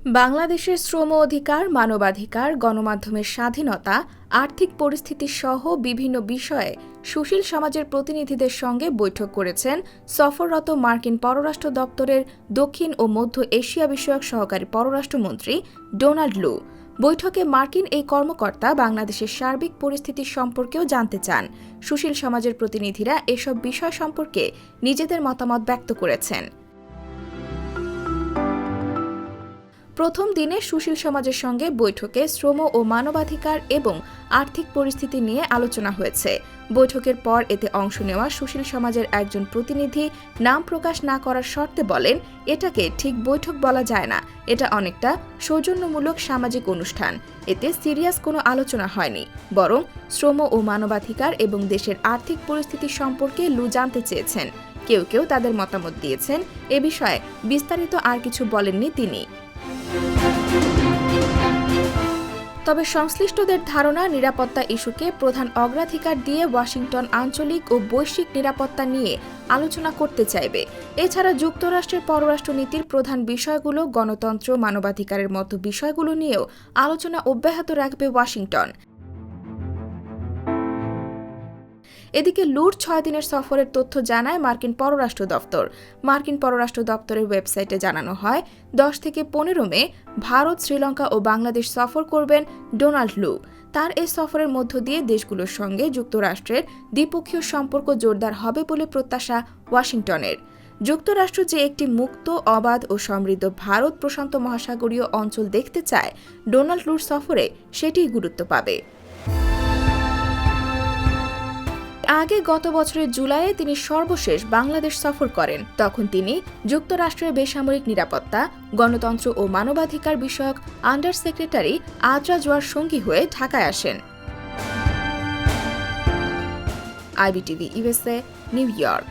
বাংলাদেশের শ্রম অধিকার, মানবাধিকার, গণমাধ্যমের স্বাধীনতা, আর্থিক পরিস্থিতি সহ বিভিন্ন বিষয়ে সুশীল সমাজের প্রতিনিধিদের সঙ্গে বৈঠক করেছেন সফররত মার্কিন পররাষ্ট্র দপ্তরের দক্ষিণ ও মধ্য এশিয়া বিষয়ক সহকারী পররাষ্ট্রমন্ত্রী ডোনাল্ড লু। বৈঠকে মার্কিন এই কর্মকর্তা বাংলাদেশের সার্বিক পরিস্থিতি সম্পর্কেও জানতে চান। সুশীল সমাজের প্রতিনিধিরা এসব বিষয় সম্পর্কে নিজেদের মতামত ব্যক্ত করেছেন। প্রথম দিনে সুশীল সমাজের সঙ্গে বৈঠকে শ্রম ও মানবাধিকার এবং আর্থিক পরিস্থিতি নিয়ে আলোচনা হয়েছে। বৈঠকের পর এতে অংশ নেওয়া সুশীল সমাজের একজন প্রতিনিধি নাম প্রকাশ না করার শর্তে বলেন, এটাকে ঠিক বৈঠক বলা যায় না। এটা অনেকটা সৌজন্যমূলক সামাজিক অনুষ্ঠান। এতে সিরিয়াস কোনো আলোচনা হয়নি। বরং শ্রম ও মানবাধিকার এবং দেশের আর্থিক পরিস্থিতি সম্পর্কে লু জানতে চেয়েছেন। কেউ কেউ তাদের মতামত দিয়েছেন। এ বিষয়ে বিস্তারিত আর কিছু বলেননি তিনি। তবে সংশ্লিষ্টদের ধারণা, নিরাপত্তা ইস্যুকে প্রধান অগ্রাধিকার দিয়ে ওয়াশিংটন আঞ্চলিক ও বৈশ্বিক নিরাপত্তা নিয়ে আলোচনা করতে চাইবে। এছাড়া যুক্তরাষ্ট্রের পররাষ্ট্রনীতির প্রধান বিষয়গুলো গণতন্ত্র, মানবাধিকারের মতো বিষয়গুলো নিয়েও আলোচনা অব্যাহত রাখবে ওয়াশিংটন। এদিকে লুট ছয় দিনের সফরের তথ্য জানায় মার্কিন পররাষ্ট্র দপ্তর। মার্কিন পররাষ্ট্র দপ্তরের ওয়েবসাইটে জানানো হয়, দশ থেকে পনেরো মে ভারত, শ্রীলঙ্কা ও বাংলাদেশ সফর করবেন ডোনাল্ড লু। তার এই সফরের মধ্য দিয়ে দেশগুলোর সঙ্গে যুক্তরাষ্ট্রের দ্বিপক্ষীয় সম্পর্ক জোরদার হবে বলে প্রত্যাশা ওয়াশিংটনের। যুক্তরাষ্ট্র যে একটি মুক্ত, অবাধ ও সমৃদ্ধ ভারত প্রশান্ত মহাসাগরীয় অঞ্চল দেখতে চায়, ডোনাল্ড লুর সফরে সেটিই গুরুত্ব পাবে। আগে গত বছরের জুলাইয়ে তিনি সর্বশেষ বাংলাদেশ সফর করেন। তখন তিনি যুক্তরাষ্ট্রের বেসামরিক নিরাপত্তা, গণতন্ত্র ও মানবাধিকার বিষয়ক আন্ডার সেক্রেটারি আজরা জোয়ার সঙ্গী হয়ে ঢাকায় আসেন। IBTV USA New York.